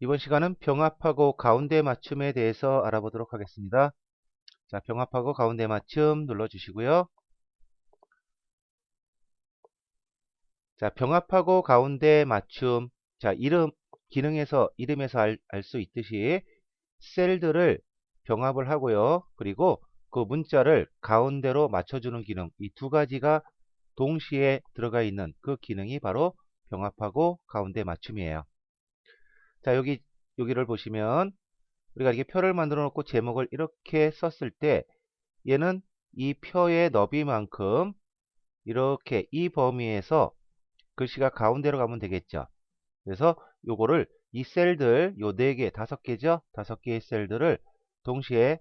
이번 시간은 병합하고 가운데 맞춤에 대해서 알아보도록 하겠습니다. 자, 병합하고 가운데 맞춤 눌러주시고요. 자, 병합하고 가운데 맞춤. 자, 이름, 기능에서, 이름에서 알 수 있듯이 셀들을 병합을 하고요. 그리고 그 문자를 가운데로 맞춰주는 기능. 이 두 가지가 동시에 들어가 있는 그 기능이 바로 병합하고 가운데 맞춤이에요. 자, 여기, 여기를 보시면 우리가 이렇게 표를 만들어 놓고 제목을 이렇게 썼을 때 얘는 이 표의 너비만큼 이렇게 이 범위에서 글씨가 가운데로 가면 되겠죠. 그래서 요거를 이 셀들 요 네 개, 다섯 개죠. 다섯 개의 셀들을 동시에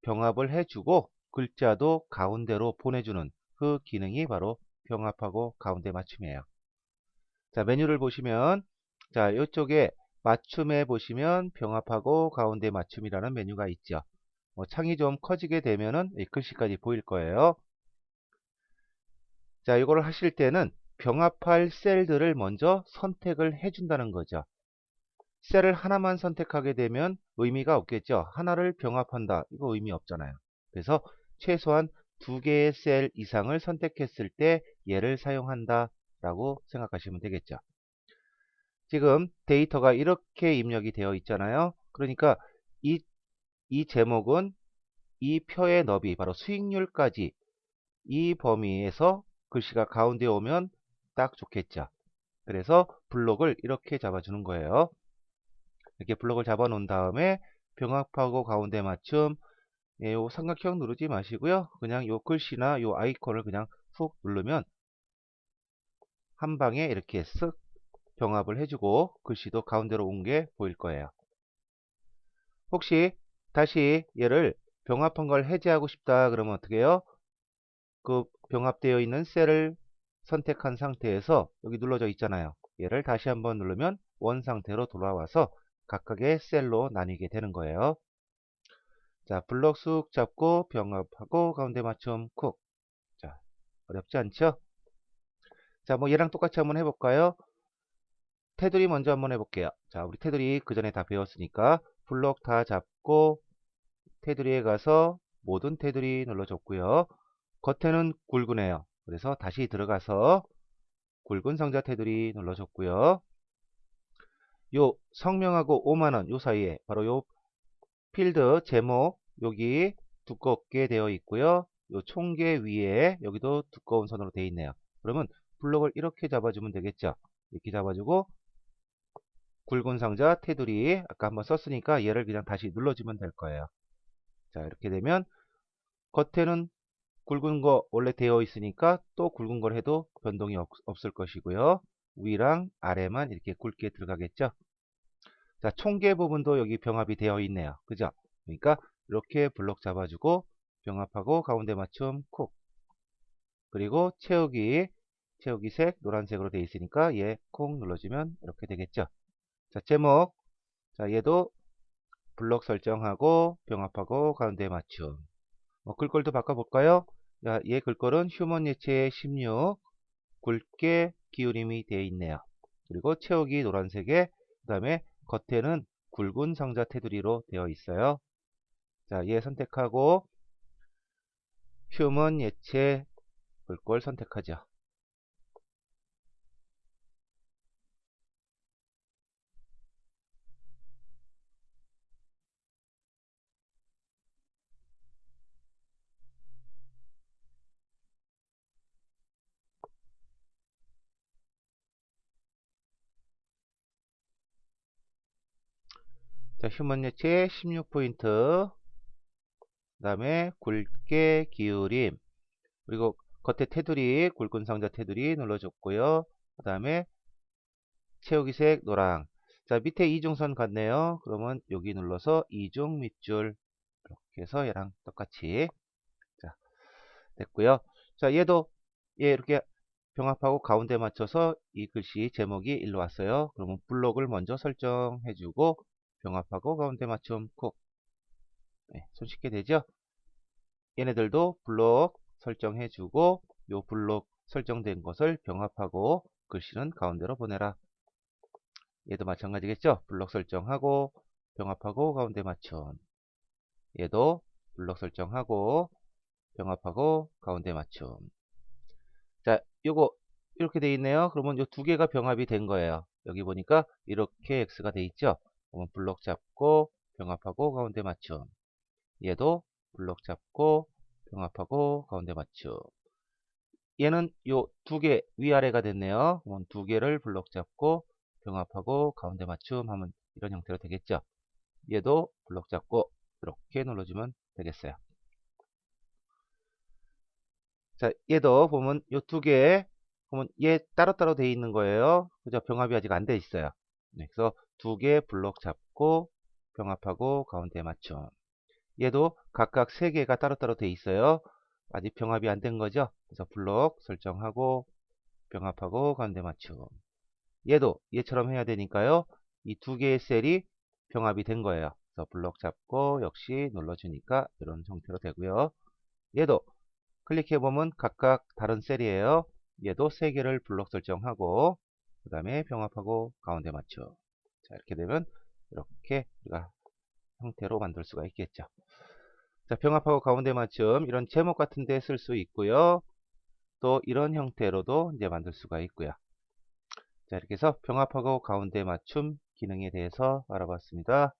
병합을 해주고 글자도 가운데로 보내주는 그 기능이 바로 병합하고 가운데 맞춤이에요. 자 메뉴를 보시면 자 이쪽에 맞춤에 보시면 병합하고 가운데 맞춤이라는 메뉴가 있죠. 뭐 창이 좀 커지게 되면은 글씨까지 보일 거예요. 자, 이거를 하실 때는 병합할 셀들을 먼저 선택을 해준다는 거죠. 셀을 하나만 선택하게 되면 의미가 없겠죠. 하나를 병합한다. 이거 의미 없잖아요. 그래서 최소한 두 개의 셀 이상을 선택했을 때 얘를 사용한다 라고 생각하시면 되겠죠. 지금 데이터가 이렇게 입력이 되어 있잖아요. 그러니까 이, 이 제목은 이 표의 너비, 바로 수익률까지 이 범위에서 글씨가 가운데 오면 딱 좋겠죠. 그래서 블록을 이렇게 잡아주는 거예요. 이렇게 블록을 잡아 놓은 다음에 병합하고 가운데 맞춤 예, 요 삼각형 누르지 마시고요. 그냥 요 글씨나 요 아이콘을 그냥 훅 누르면 한 방에 이렇게 쓱 병합을 해주고 글씨도 가운데로 온 게 보일 거예요. 혹시 다시 얘를 병합한 걸 해제하고 싶다 그러면 어떻게 해요? 그 병합되어 있는 셀을 선택한 상태에서 여기 눌러져 있잖아요. 얘를 다시 한번 누르면 원 상태로 돌아와서 각각의 셀로 나뉘게 되는 거예요. 자, 블럭 쑥 잡고 병합하고 가운데 맞춤 쿡. 자, 어렵지 않죠? 자, 뭐 얘랑 똑같이 한번 해볼까요? 테두리 먼저 한번 해볼게요. 자, 우리 테두리 그 전에 다 배웠으니까 블록 다 잡고 테두리에 가서 모든 테두리 눌러줬고요. 겉에는 굵은해요. 그래서 다시 들어가서 굵은 상자 테두리 눌러줬고요. 요 성명하고 5만원 요 사이에 바로 요 필드 제목 여기 두껍게 되어 있고요. 요 총계 위에 여기도 두꺼운 선으로 되어 있네요. 그러면 블록을 이렇게 잡아주면 되겠죠. 이렇게 잡아주고 굵은 상자 테두리 아까 한번 썼으니까 얘를 그냥 다시 눌러주면 될 거예요. 자 이렇게 되면 겉에는 굵은 거 원래 되어 있으니까 또 굵은 걸 해도 변동이 없, 없을 것이고요. 위랑 아래만 이렇게 굵게 들어가겠죠. 자 총계 부분도 여기 병합이 되어 있네요. 그죠? 그러니까 이렇게 블록 잡아주고 병합하고 가운데 맞춤 콕 그리고 채우기 채우기 색 노란색으로 되어 있으니까 얘 콕 눌러주면 이렇게 되겠죠. 자, 제목. 자, 얘도 블록 설정하고 병합하고 가운데 맞춤. 뭐 글꼴도 바꿔볼까요? 자, 얘 글꼴은 휴먼 예체 16 굵게 기울임이 되어 있네요. 그리고 채우기 노란색에 그 다음에 겉에는 굵은 상자 테두리로 되어 있어요. 자, 얘 선택하고 휴먼 예체 글꼴 선택하죠. 자, 휴먼 예체 16포인트. 그 다음에 굵게 기울임. 그리고 겉에 테두리, 굵은 상자 테두리 눌러줬고요. 그 다음에 채우기색 노랑. 자, 밑에 이중선 같네요. 그러면 여기 눌러서 이중 밑줄. 이렇게 해서 얘랑 똑같이. 자, 됐고요. 자, 얘도 얘 이렇게 병합하고 가운데 맞춰서 이 글씨 제목이 일로 왔어요. 그러면 블록을 먼저 설정해주고 병합하고 가운데 맞춤 콕. 네, 손쉽게 되죠? 얘네들도 블록 설정해주고 요 블록 설정된 것을 병합하고 글씨는 가운데로 보내라. 얘도 마찬가지겠죠? 블록 설정하고 병합하고 가운데 맞춤. 얘도 블록 설정하고 병합하고 가운데 맞춤. 자, 요거 이렇게 돼 있네요. 그러면 요 두 개가 병합이 된 거예요. 여기 보니까 이렇게 X가 돼 있죠. 그러면 블록 잡고 병합하고 가운데 맞춤. 얘도 블록 잡고 병합하고 가운데 맞춤. 얘는 요 두 개 위아래가 됐네요. 그러면 두 개를 블록 잡고 병합하고 가운데 맞춤 하면 이런 형태로 되겠죠. 얘도 블록 잡고 이렇게 눌러주면 되겠어요. 자, 얘도 보면 요 두 개, 보면 얘 따로따로 돼 있는 거예요. 그죠? 병합이 아직 안 돼 있어요. 네, 그래서 두 개 블록 잡고 병합하고 가운데 맞춤. 얘도 각각 세 개가 따로따로 돼 있어요. 아직 병합이 안 된 거죠. 그래서 블록 설정하고 병합하고 가운데 맞춤. 얘도 얘처럼 해야 되니까요. 이 두 개의 셀이 병합이 된 거예요. 그래서 블록 잡고 역시 눌러주니까 이런 형태로 되고요. 얘도 클릭해 보면 각각 다른 셀이에요. 얘도 세 개를 블록 설정하고 그 다음에 병합하고 가운데 맞춤. 자 이렇게 되면 이렇게 우리가 형태로 만들 수가 있겠죠. 자 병합하고 가운데 맞춤 이런 제목 같은 데 쓸 수 있고요. 또 이런 형태로도 이제 만들 수가 있고요. 자 이렇게 해서 병합하고 가운데 맞춤 기능에 대해서 알아봤습니다.